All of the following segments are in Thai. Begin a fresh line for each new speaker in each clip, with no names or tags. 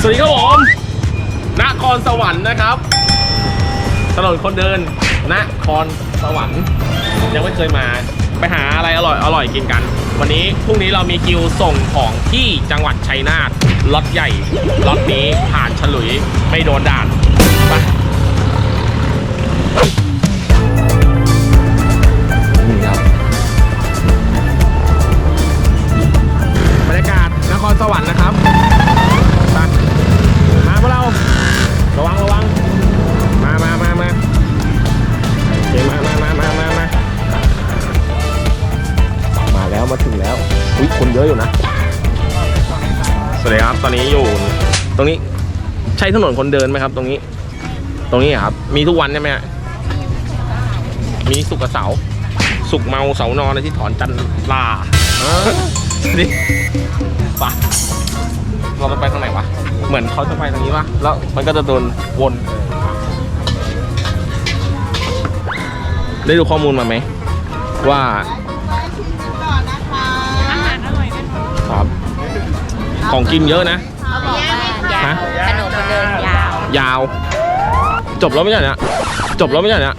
สวัสดีครับผมนครสวรรค์นะครับ ถนนคนเดินนครสวรรค์ยังไม่เคยมา ไปหาอะไรอร่อยอร่อยกินกัน วันนี้พรุ่งนี้เรามีคิวส่งของที่จังหวัดชัยนาทล็อตใหญ่ล็อตนี้ผ่านฉลุยไม่โดนด่าน วัสดีครับ ตอนนี้อยู่ ตรงนี้ใช่ถนนคนเดินไหมครับ ตรงนี้ ตรงนี้อะครับ มีทุกวันใช่ไหมฮะมีสุกร์กับเสาร์สุกร์เมาเสาร์นอนอะไรที่ถอนจันลานี่ปะเราจะไปทางไหนวะ เหมือนเขาจะไปทางนี้ปะแล้วมันก็จะโดนวนได้ดูข้อมูลมาไหม ว่า
อา
ของกินเยอะนะ
เขาบอกว่ายา
ฮะ
วถนนคนเดินยาว
ยาว จบแล้วไม่ใช่เนี่ยจบแล้วไม่ใช่เนี่ย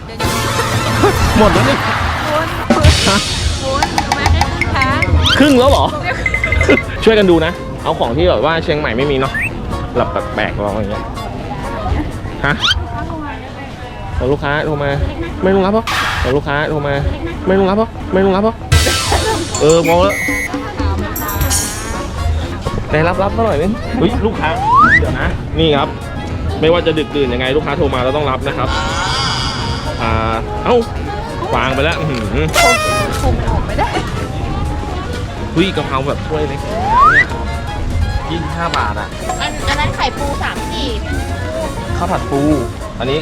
หมดแล้วเนี่ยฮะ
คุณมาได้ครึ่งทาง
ครึ่งแล้วเหรอ ช่วยกันดูนะ เอาของที่แบบว่าเชียงใหม่ไม่มีเนาะหลับแปลกๆเราอย่างเงี้ยฮะขอลูกค้าโทรมาไม่ต้องรับเหรอขอลูกค้าโทรมาไม่ต้องรับเหรอไม่ต้องรับเหรอเออพอแล้ว แต่รับรับมาหน่อยนึงเฮ้ยลูกค้าเดี๋ยวนะ นี่ครับ ไม่ว่าจะดึกดื่นยังไงลูกค้าโทรมาเราต้องรับนะครับ อ่า เอ้าวางไปแล้วอื้อหือ
คงออกไม่ได้
เฮ้ยกะเพราแบบถ้วยเล็กเนี่ยยี่สิบห้าบาทอะ
อันอันนั้นไข่ปูสามสี่
ข้าวผัดปู อันนี้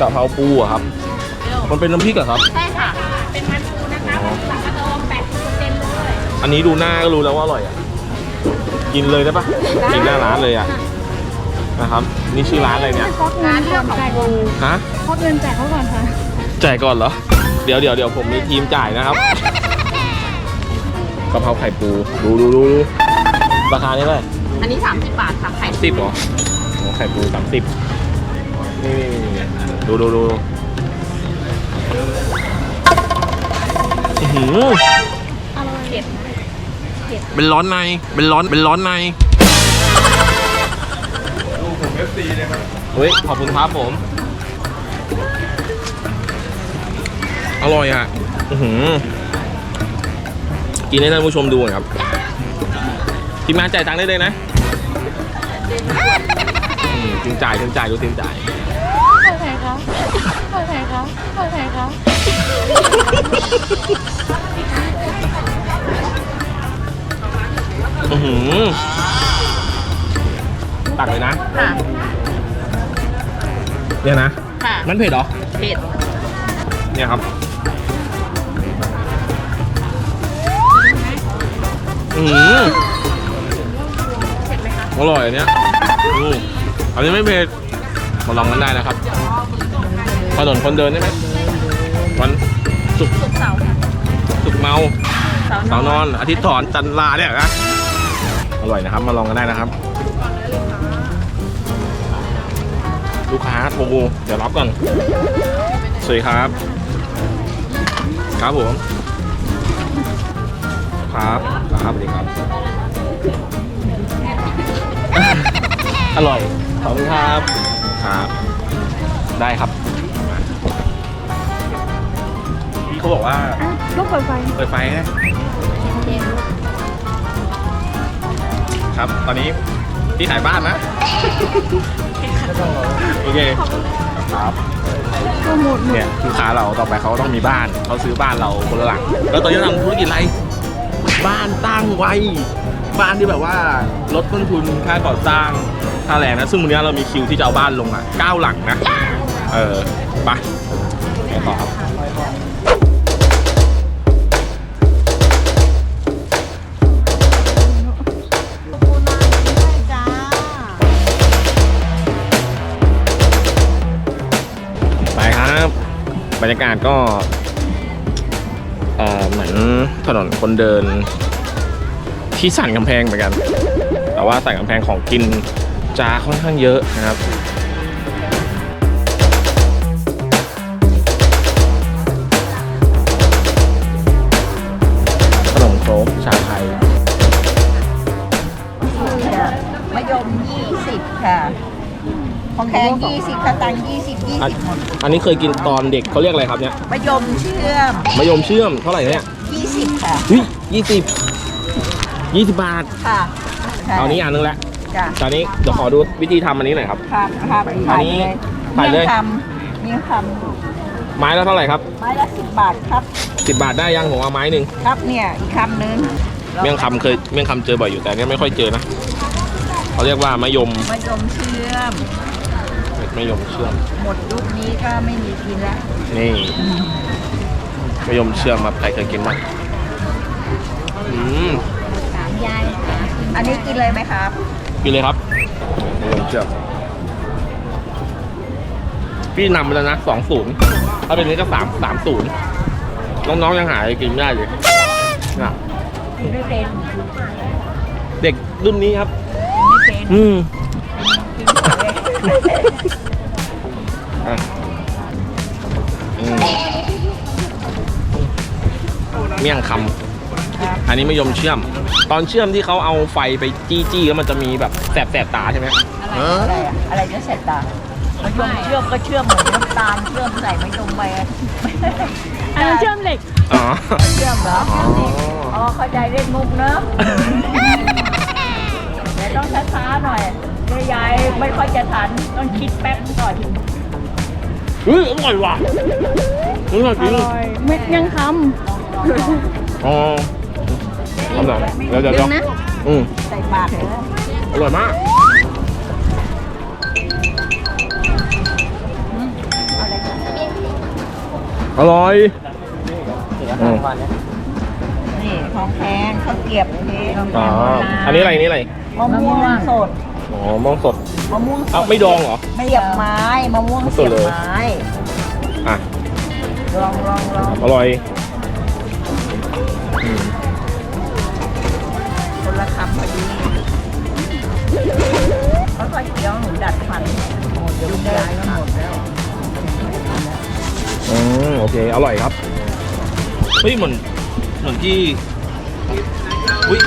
กะเพราปูอะครับ มันเป็นน้ำพริกเหรอะครับ
ใช่ค่ะ เป็นมันปูนะคะสังกะโดมแปดสิบเปอร์เซ็นต์เลย
อันนี้ดูหน้าก็รู้แล้วว่าอร่อยอะ กินเลยได้ปะกินหน้าร้านเลยอะนะครับนี่ชื่อร้านอะไรเนี่ย
ร้านเรื่องของปู
ฮะ
พกเงินจ่ายเขาก่อนค่ะ
จ่ายก่อนเหรอ เดี๋ยวเดี๋ยวเดี๋ยวผมมีทีมจ่ายนะครับกะเพราไข่ปูดูดูดูดูราคานี้เลย
อันนี้สามสิบบาทค่ะไข่
สิบเหรอโอ้ไข่ปูสามสิบนี่นี่นี่ดูดูดูอื้อหือ
เผ็ด
เป็นร้อนใน เป็นร้อน เป็นร้อนในเฮ้ย ขอบคุณครับผม อร่อยอะ อือหือ กินให้ท่านผู้ชมดูหน่อยครับทีมงานจ่ายตังค์ได้เลยนะอืมทีมจ่ายทีมจ่ายดูทีมจ่าย
เท่าไหร่คะเท่าไหร่คะเท่าไหร่คะ
อือหือตักเลยนะ
ค่ะ
เนี่ยนะ
ค่ะ
มันเผ็ดเหรอ
เผ็ด
เนี่ยครับ อืม
เผ็ดไหมคะ
อร่อยอันเนี้ยอืมอันนี้ไม่เผ็ด มาลองกันได้นะครับถนนคนเดินได้ไหมวันศุกร์
สุกร์เสาร์ค่ะ
ศุกร์เมา
เสาร์
เสาร์นอน อาทิตย์ถอนจันทร์ลาเนี่ยนะ อร่อยนะครับ มาลองกันได้นะครับ ลูกค้าโทรเดี๋ยวรับก่อนสวัสดีครับ ครับผมครับครับสวัสดีครับ อร่อย ขอบคุณครับครับ ได้ครับพี่เขาบอกว่า
ลูกเปิดไฟ
เปิดไฟนะ ครับ ตอนนี้ที่ขายบ้านนะ โอเคครับ
ก็หมดหมด
เนี่ยลูกค้าเราต่อไปเขาต้องมีบ้านเขาซื้อบ้านเราคนละหลังแล้วตอนนี้เราทำธุรกิจอะไร บ้านตั้งไว้ บ้านที่แบบว่าลดต้นทุนค่าก่อสร้างค่าแรงนะซึ่งวันนี้เรามีคิวที่จะเอาบ้านลงอะเก้าหลังนะ เออไปไปต่อครับ บรรยากาศก็เหมือนถนนคนเดิน ที่สั่นกำแพงเหมือนกัน แต่ว่าสั่นกำแพงของกินจาค่อนข้างเยอะนะครับ
งแพงยี่สิบค่ะตังยี่สิบยี่
อัน
สิบหมด
อันนี้เคยกินตอนเด็กเขาเรียกอะไรครับเนี่ย
มะยมเชื่อม
มะยมเชื่อมเท่าไหร่เนี่ย
ยี่สิบค่ะ
เฮ้ยยี่สิบยี่สิบบาท
ค่ะใช่
เอานี้อันนึงแหละ
จ้ะ
ตอนนี้เดี๋ยวขอดูวิธีทำอันนี้หน่อยครับ
ค่ะค่ะ
อันนี้ถ่ายเลย
เมี่ยงคำเมี่ยงค
ไม้ละเท่าไหร่ครับำ
ไม้ละสิบบาทครับ
สิบบาทได้ยังผมเอาไม้หนึ่ง
ครับเนี่ยอีกคำหนึ่ง
เมี่ยงคำเคยเมี่ยงคำเจอบ่อยอยู่แต่อันเนี้ยไม่ค่อยเจอนะเขาเรียกว่ามะยม
มะยมเชื่อม
มะยมเชื่อม
หมดยุคนี้ก็ไม่มีกินแล้ว
นี่มะยมเชื่อมครับใครเคยกินบ้างอืม
สามยายอันนี้กินเลยไหมครับ
กินเลยครับมะยมเชื่อมพี่นำไปแล้วนะสองศูนย์ถ้าเป็นนี้ก็สามสามศูนย์น้องๆยังหาอะไรกินไม่ได้เลยนะ
กินไม่เป็น
เด็กรุ่นนี้ครับ
ไม่เป็น
อืม
เมี่
ยงคำอันนี้ไม่ยมเชื่อม ตอนเชื่อมที่เขาเอาไฟไปจี้จี้แล้วมันจะมีแบบแสบแสบๆตาใช่ไหม
อะไรอะอะไรจะเสร็จตามะยมเชื่อมก็เชื่อมเหมือนน้ำตาลเชื่อมใส่มะยมไปอะ
อันนั้นเชื่อมเหล็ก
อ๋อ
เชื่อมเหรอ
อ๋อ
อ๋อเข้าใจเล่นมุกเนอะเดี๋ยวต้องช้าๆหน่อยยายไม่ค่อยจะทันต้องคิดแป๊บหน่อย
เฮ้ยอร่อยว่ะอร่อยจริง
เม็ดยังค
อ๋อทำหน่อยเดี๋ยวเดี๋ยวเดี๋ยวอืม
ใส่ปากเลย
อร่อยมากอร่อยอืม
นี่ของแพงข้าวเกรียบเอง
อ๋ออันนี้อะไรอันนี้อะไร
มะม่วงสด
อ๋อมองสด
มะม่วงส
เอ้า
ด
ไม่ดองเหรอ
เสียบไม้มะม่วง
ส
เสี
ด
ยบ
เลย
ไม้
อะ
ลองลองลอง
อร่อย
ค่อยๆเคี้ยวหนูดัดฟันหมดเดี๋ยวคุณยายก็หมดแล้ว
อืมโอเค อร่อยครับ เฮ้ยเหมือนเหมือนที่อุ้ย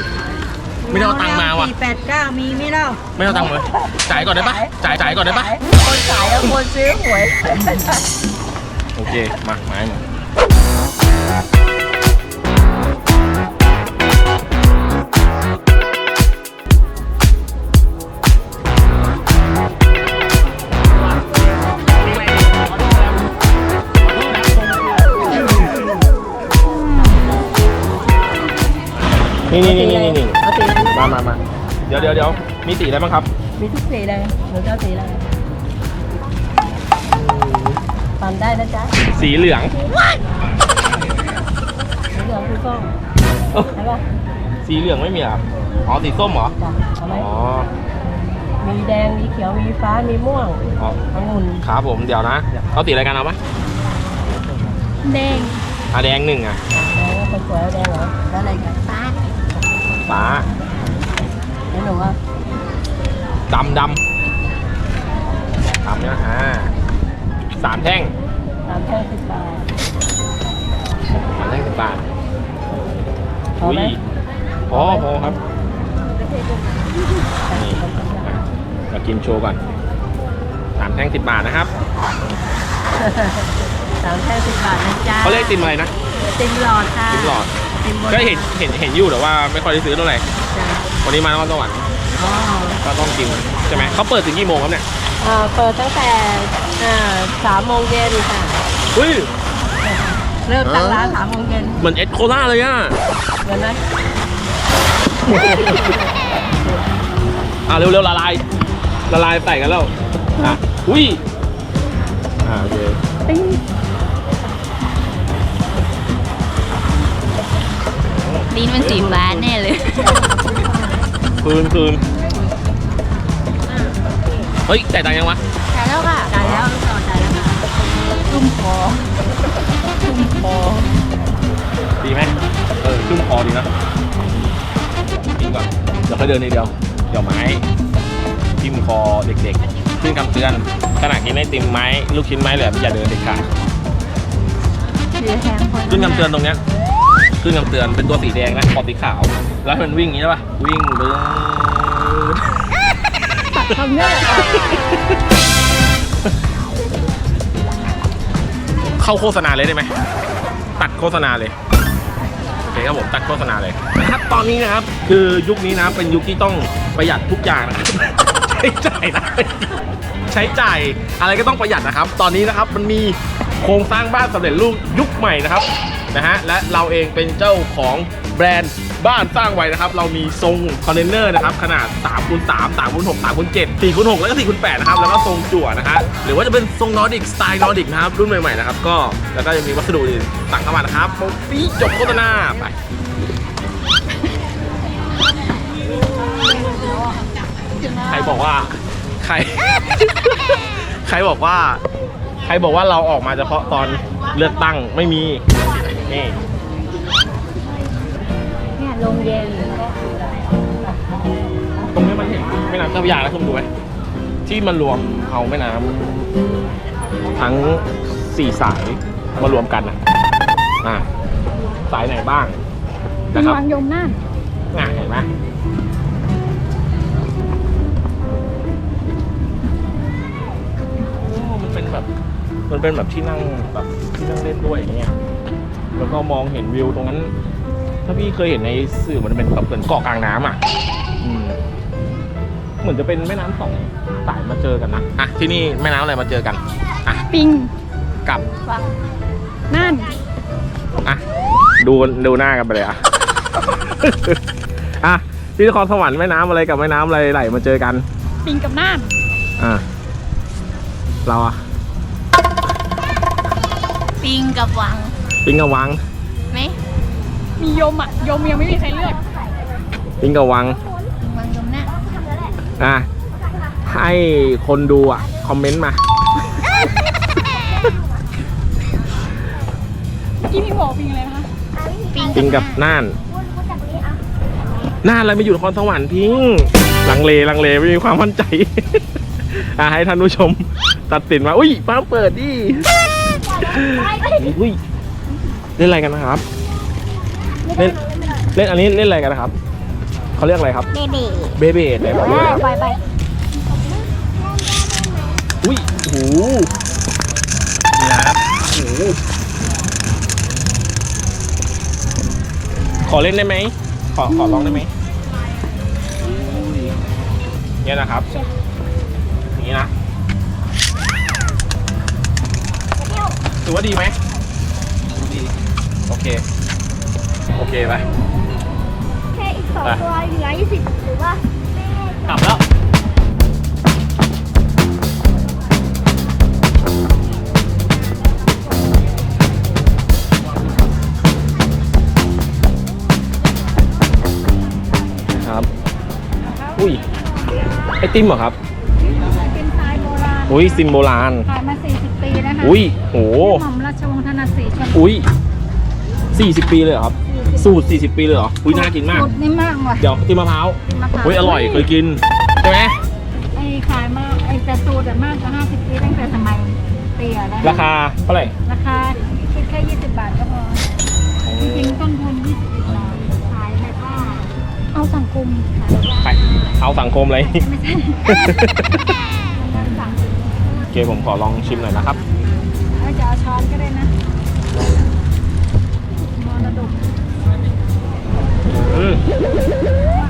ไม่ได้เอาตังค์มาว่ะ
สี่แปดเก้ามีไหมเล่า
ไม่เอาตังค์เลยจ่ายก่อนได้ปะจ่ายจ่ายก่อนได้ปะ
คนขายกับคนซื้อหวย
โอเค มาไม้มา นี่นี่นี่นี่นี่
เอาสีอะไร
มามามาเดี๋ยวเดี๋ยวเดี๋ยวมีสีอะไรบ้างครับ
มีทุกสีเลยหนูจะเอาสีอะไรทำได้นะจ๊ะ
สีเหลือง
สีเหลืองคือส้มใช่ป่ะ
สีเหลืองไม่มีเหรอครับอ๋อสีส้มเหรอ
จ้ะเอาไหม
อ๋อ
มีแดง มีเขียว มีฟ้า มีม่วง
อ๋อ
องุ่น
ครับผมเดี๋ยวนะเอาสีอะไรกันเอาปะำ
แดง
อะแดงหนึ่งอะ
แดงคนสวยเอาแดงเหรอแล้วอะไรกันฟ้า
ฟ้า
แล้วหนูอะ
ดำดำดำเนี่ยอ่าสามแท่ง
สามแท่งสิบบาท
สามแท่งสิบบาท
พอไหม
ยพอพอครับนี่มากินโชว์ก่อนสามแท่งสิบบาทนะครับ
สามแท่งสิบบาทนะจ๊ะ
เขาเรียกติมอะไรนะ
ติมหลอดค่ะ
ติมหลอด
ติมโบราณ
ก็เห็นเห็นเห็นอยู่แต่ว่าไม่ค่อยได้ซื้อเท่าไหร่
จ้ะ
วันนี้มานครสวรรค์
อ๋อ
ก็ต้องกินใช่ไหมเขาเปิดถึงกี่โมงครับเนี่ย
เอ่อเปิดตั้งแต่อ่าสามโมงเย็นค่ะ
เฮ้ย
เลิกตั้งร้านสามโมงเย็น
เหมือนเอ็ดโคล่าเลยอะ
เดี๋ยวนะ
อะเร็วๆละลายละลายใส่กันแล้วอะอุ้ยอ่าโอเค
ลิ้นมันสีฟ้าแน่เลย
คืนคืนเฮ้ยจ่ายตังค์ยังวะ
ใช่แล้วค่ะ
จ่ายแล้วลูกสาวจ่ายแล้วค่ะตุ้มคอตุ้มคอ
ดีไหมเออชุ่มคอดีนะกินก่อนเดี๋ยวค่อยเดินนิดเดียวเดี๋ยวไม้ทิ่มคอเด็กๆขึ้นคำเตือนขณะกินไอติมไม้ลูกชิ้นไม้แหลมอย่าเดินเด็ดขาด
เดี๋ยวแทงคน
ขึ้นคำเตือนตรงเนี้ย ขึ้นคำเตือนเป็นตัวสีแดงนะขอบสีขาว แล้วมันวิ่งอย่างนี้ใช่ปะวิ่งเบิร์ด
ทำเนี่ย
เข้าโฆษณาเลยได้ไหมตัดโฆษณาเลยโอเคครับผมตัดโฆษณาเลยนะครับตอนนี้นะครับ คือยุคนี้นะเป็นยุคที่ต้องประหยัดทุกอย่างนะใช้จ่ายนะใช้จ่ายอะไรก็ต้องประหยัดนะครับ ตอนนี้นะครับมันมี โครงสร้างบ้านสำเร็จรูปยุคใหม่นะครับนะฮะและเราเองเป็นเจ้าของแบรนด์บ้านสร้างไว้นะครับ เรามีทรงคอนเทนเนอร์นะครับ ขนาด3คูณ3 3คูณ6 3คูณ7 4คูณ6แล้วก็4คูณ8นะครับ แล้วก็ทรงจั่วนะฮะหรือว่าจะเป็นทรงนอร์ดิกสไตล์นอร์ดิกนะครับ รุ่นใหม่ๆนะครับ ก็แล้วก็ยังมีวัสดุอื่นสั่งเข้ามานะครับโปีจบโฆษณาไปใครบอกว่า ใคร ใครบอกว่า ใครบอกว่าเราออกมาเฉพาะตอนเลือกตั้งไม่มีนี่
เนี่ยลงเย็น
ตรงนี้มันเห็นแม่น้ำเจ้าพระยาแล้วคุณดูไหมที่มันรวมเอาแม่น้ำทั้งสี่สายมารวมกันนะอะสายไหนบ้างนะครับ
วางยมน่าน
น่ะเห็นไหม มันเป็นแบบที่นั่งแบบที่นั่งเล่นด้วยอย่างเงี้ยแล้วก็มองเห็นวิวตรงนั้น ถ้าพี่เคยเห็นในสื่อมันเป็นแบบเหมือนเกาะกลางน้ำอะอืมเหมือนจะเป็นแม่น้ำสองสายมาเจอกันนะอะที่นี่แม่น้ำอะไรมาเจอกันอะ
ปิง
กับ
น่าน
อะดูดูหน้ากันไปเลยอะอะที่นครสวรรค์แม่น้ำอะไรกับแม่น้ำอะไรไหลมาเจอกัน
ปิงกับน่าน
อะเราอะ
ปิงกับวัง
ปิงกับวัง
ไหม
มียมอะ ยมยังไม่มีใครเลือก
ปิงกับวัง
วังยมน่ะ
อะ ให้คนดูอะ คอมเมนต์มา
เมื่อกี้พี่บอกปิงอะไรนะคะ
ปิงกับน่าน น่านอะไรไม่อยู่นครสวรรค์พิงลังเลลังเลไม่มีความมั่นใจ อะให้ท่านผู้ชม ตัดสินมา อุ้ยป้าเปิดดิ อุ้ยเล่นอะไรกันนะครับ เล่นเล่นอันนี้เล่นอะไรกันนะครับเขาเรียกอะไรครับ
เบบี
เบเบไหนบอกเบเบ
ไปไป
อุ้ยโอ้โหนี่นะครับโอ้โหขอเล่นได้ไหมขอขอลองได้ไหมเนี่ยนะครับอย่างนี้นะ ถือว่าดีไหมดี โอเค โอเคไป
แค่อีกสอง
ไป
ตัวเหลือยี่สิบหรือว่า
กลับแล้วครับ อุ้ย ไอติมเหรอครับ
เป็นทรายโบราณ
อุ้ยซิมโบราณ
ขายมา40ปี นะคะ
อุ้ยโห
หม่อมราชวงศ์ธนศรีชน
อุ้ยสี่สิบปีเลยเหรอครับ สูตรสี่สิบปีเลยเหรออุ้ยน่ากินมาก
สูตรนี่มากว่ะ
เดี๋ยวติมมะพร้าว
มะพร้าว
อุ้ยอร่อยเคยกินใช่ไหม
ไอ้ขายมาไอ้แต่สูตรอะมากกว่า50 ปีตั้งแต่สมัยเตี่ยแล้วนะ
ราคาเท่าไหร่
ราคาคิดแค่ 20 บาทก็พอจริงๆต้นทุน20บาทขายแบบว่าเอาสังคมขาย
ไปเอาสังคมเลย
ไม่ใช่สังคม
โอเคผมขอลองชิมหน่อยนะครับ
เอาจะเอาช้อนก็ได้นะมรดก
อืม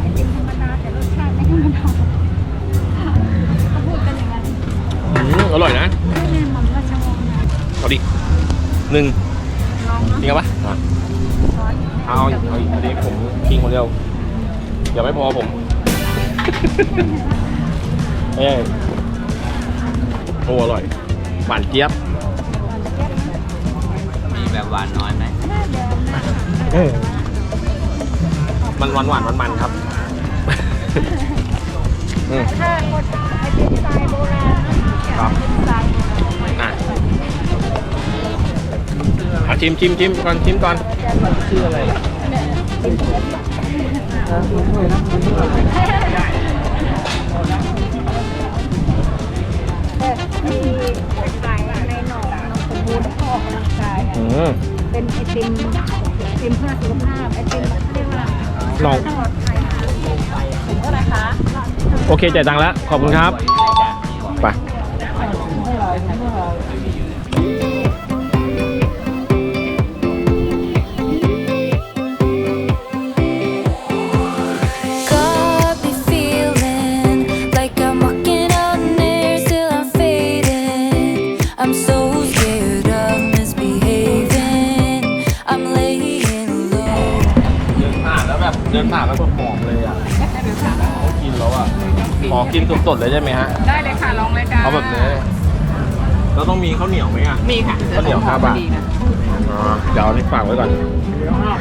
ไอติมธรรมดาแต่รสชาติไม่ธรรมดาเขาพูดกันอย่างนั้น
อืมอร่อยนะ
ไม่แน่หม่อมราชวงศ์นะ
เอาดิหนึ่ง
ลอง
จ
เนาะ
ริงปะอะ
ช้อน
เอาอีกเอาอีกอันนี้ผมกินคนเดียวเดี๋ยวไม่พอผมเอ้ยโอ้อร่อยหวานเจี๊ยบ
มีแบบ หวานน้อยไหม
หน้าเดิมนะ
เออมันหวานหวานมันมันๆครับ อืม
ถ้าคนไอติมทรายโบราณนะครับไอติมทรายโบราณ
อะเอาชิมชิมชิมก่อนชิมก่อนชื่ออะไร ม
เป็นไอติมไอติมเพื่อสุขภาพไอติมเรียกว่า
ลอง
ตลอดไทยค่ะ
ถึงเท่าไหร่คะ
โอเคจ่ายตังค์แล้ว ขอบคุณครับ ไป
Got
เดินผ่านแล้วแบบหอมเลยอะเขากินแล้วอะขอกินสดๆเลยได้ไหมฮะ
ได้เลยค่ะลองเลยจ้า
เอาแบบนี้แล้วต้องมีข้าวเหนียวไหมอะ
มีค่ะ
ข้าวเหนียวห้าบาท
ดีนะ
อ๋อ เดี๋ยวเอานี่ฝากไว้ก่อน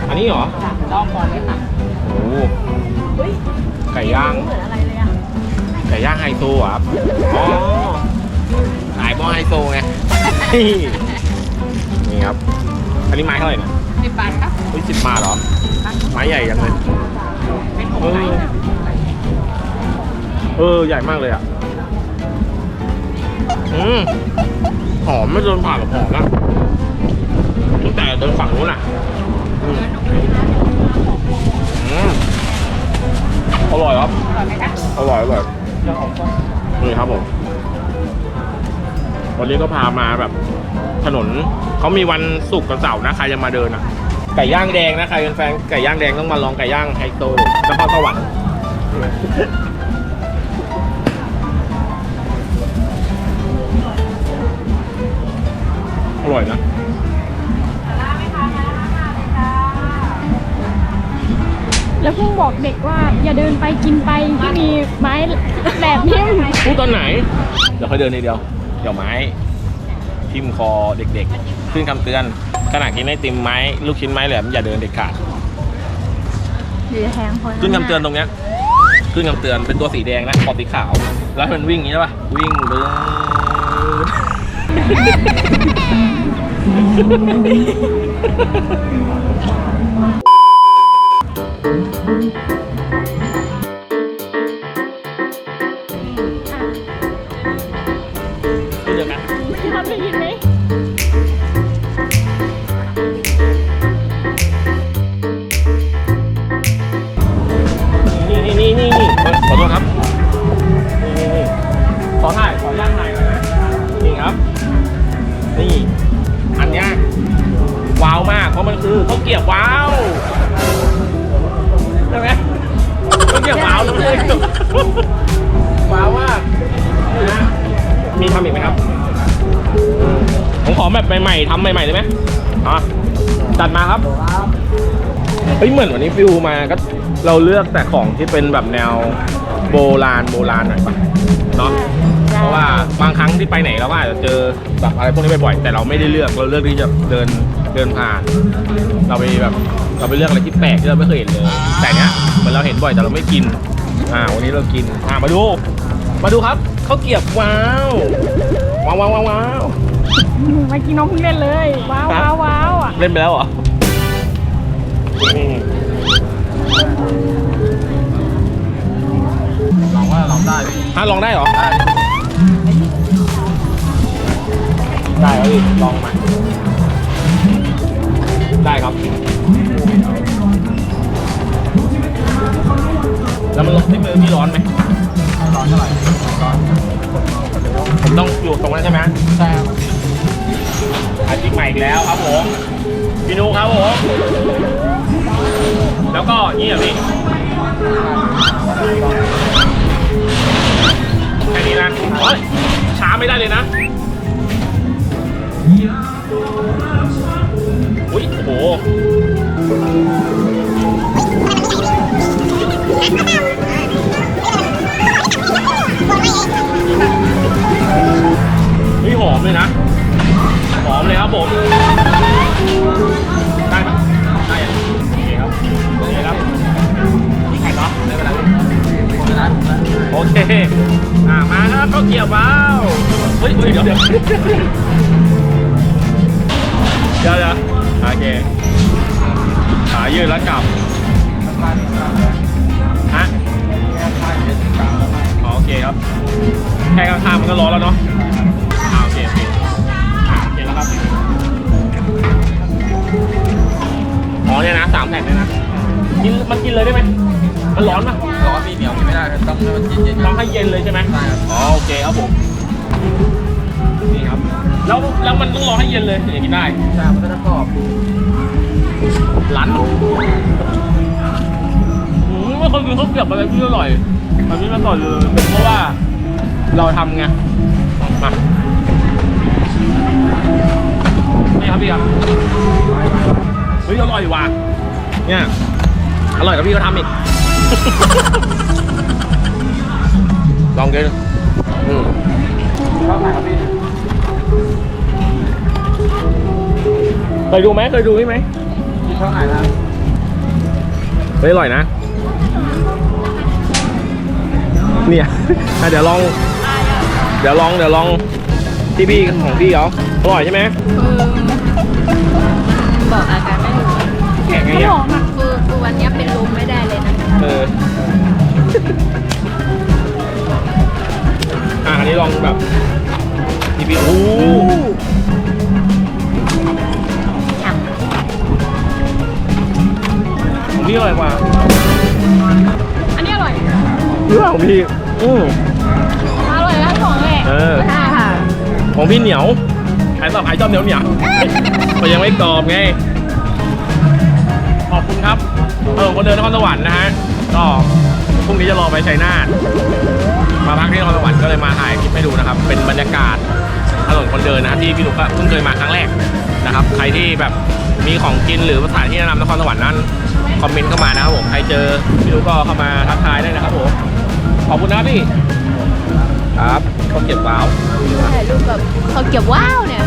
อันนี้เหรอ
ลองก่อนเลยค่ะ
โอ้โหไก่ย่าง
เหมือนอะไรเลยอะ
ไก่ย่างไฮโซเหรอครับ อ๋อขายหม้อไฮโซไง นี่ครับ อันนี้ไม้เท่าไหร่นะ
สิบบาทครับ
เฮ้ยสิบบาทเหรอ ไม้ใหญ่ยังเลย
เป็นของ
เอ
ไทย
อ เออใหญ่มากเลยอะ อืมหอมไม่เดินผ่านกับหอมนะตั้งแต่เดินฝั่งนู้นอะอืมอืมอร่อยครับ
อร่อยไหมคะ
อร่อยอร่อยนี่ครับผม วันนี้ก็พามาแบบ ถนนเขามีวันศุกร์กับเสาร์นะ ใครจะมาเดินอะ ไก่ย่างแดงนะ ใครเป็นแฟนไก่ย่างแดงต้องมาลองไก่ย่างไฮโซนครสวรรค์ ร่อยนะ
แล้วเพิ่งบอกเด็กว่าอย่าเดินไปกินไปที่มีไม้แบบนี้
พูดตอนไหน เดี๋ยวค่อยเดินนิดเดียว เดี๋ยวไม้ทิ่มคอเด็กๆ ขึ้นคำเตือนขณะกินไอติมไม้ลูกชิ้นไม้แหลมอย่าเดินเด็ดขาด
หรือแทงคน
ขึ้นคำเตือนตรงเนี้ยขึ้นคำเตือนเป็นตัวสีแดงนะขอบสีขาว แล้วมันวิ่งอย่างนี้ใช่ปะวิ่งเบิร์ Thank you. ฟิวมาก็เราเลือกแต่ของที่เป็นแบบแนวโบราณโบราณหน่อยปะเนาะเพราะว่าบางครั้งที่ไปไหนเราก็อาจจะเจอแบบอะไรพวกนี้บ่อยๆแต่เราไม่ได้เลือกเราเลือกที่จะเดินเดินผ่าน เราไปแบบเราไปเลือกอะไรที่แปลกที่เราไม่เคยเห็นเลย แต่เนี้ยเหมือนเราเห็นบ่อยแต่เราไม่กินอ่าวันนี้เรากินอ่ามาดู มาดูครับข้าวเกรียบว้าวว้าวว้าวว้าวว้าว
เมื่อกี้น้องเพิ่งเล่นเลยว้าวว้าวว้าวอะ
เล่นไปแล้วเหรอนี่ ว่าลองได้ฮะลองได้เหรอ ได้ได้ครับพี่ลองมา ได้ครับ แล้วมันร้อนที่มือพี่ร้อนไหมร้อนเท่าไหร่ร้อนผมต้องอยู่ตรงนั้นใช่ไหมใช่ครับอาชีพใหม่อีกแล้วครับผมพี่นุครับผมแล้วก็นี่อ่ะพี่แค่นี้นะโอ้ยช้าไม่ได้เลยนะอุ้ยโอ้โหนี่หอมเลยนะหอมเลยครับผมได้ไหมได้ยังโอเคครับโอเคครับมีใครเนาะไม่เป็นไรโอเค ครับข้าวเกี๊ยวว้าเฮ้ยเฮ้ยเดี๋ยวเดี๋ยวเดี๋ยวโอเคขายืดแล้วกลับฮะอ๋อโอเคครับแค่ข้างๆมันก็ร้อนแล้วเนาะอ่าโอเคโอเคโอเคแล้วครับอ๋อเนี่ยนะสามแผ่นเนี่ยนะกินมันกินเลยได้ไหม มันร้อนปะ
ร้อนมีเหนียวกินไม่ได้ครับต้องให้มันเย็นๆ
ต้องให้เย็นเลยใช่ไหม
ใช่ครับ
อ๋อโอเคครับผมนี่ครับแล้วแล้วมันต้องรอให้เย็นเลยถึงจะกินได้
ใช่มันก็จะกรอบ
ร้านอืมไม่เคยกินข้าวเกรียบอะไรที่อร่อยอันนี้อร่อยเลยเป็นเพราะว่าเราทำไงมานี่ครับพี่ครับเฮ้ยอร่อยว่ะเนี่ยอร่อยกับพี่เขาทำอีก ลองกินอืม
ชอบหนครับพี่
เคยดูไหมเคยดูนี่ไหม
พี่ชอบไหนนะ
เฮ้ยอร่อยนะ เนี่ยอะเดี๋ยวลอง เดี๋ยวลองเดี๋ยวลองที่พี่ของพี่เขาอร่อยใช่ไหม
บอก
พี่เหนียวใครชอบใครชอบเหนียวเหนียวมันยังไม่กรอบไง ขอบคุณครับเออคนเดินนครสวรรค์นะฮะ ก็พรุ่งนี้จะรอไปชัยนาทมาพักที่นครสวรรค์ก็เลยมาถ่ายคลิปให้ดูนะครับ เป็นบรรยากาศถนนคนเดินนะที่พี่หนุกก็เพิ่งเคยมาครั้งแรกนะครับ ใครที่แบบมีของกินหรือสถานที่แนะนำนครสวรรค์นั้นคอมเมนต์เข้ามานะครับผม ใครเจอพี่หนุกก็เข้ามาทักทายได้นะครับผม ขอบคุณนะพี่ ครับ เขาเก็บว้าว
ถ่ายรูปแบบเขาเก็บว้าวเนี่ย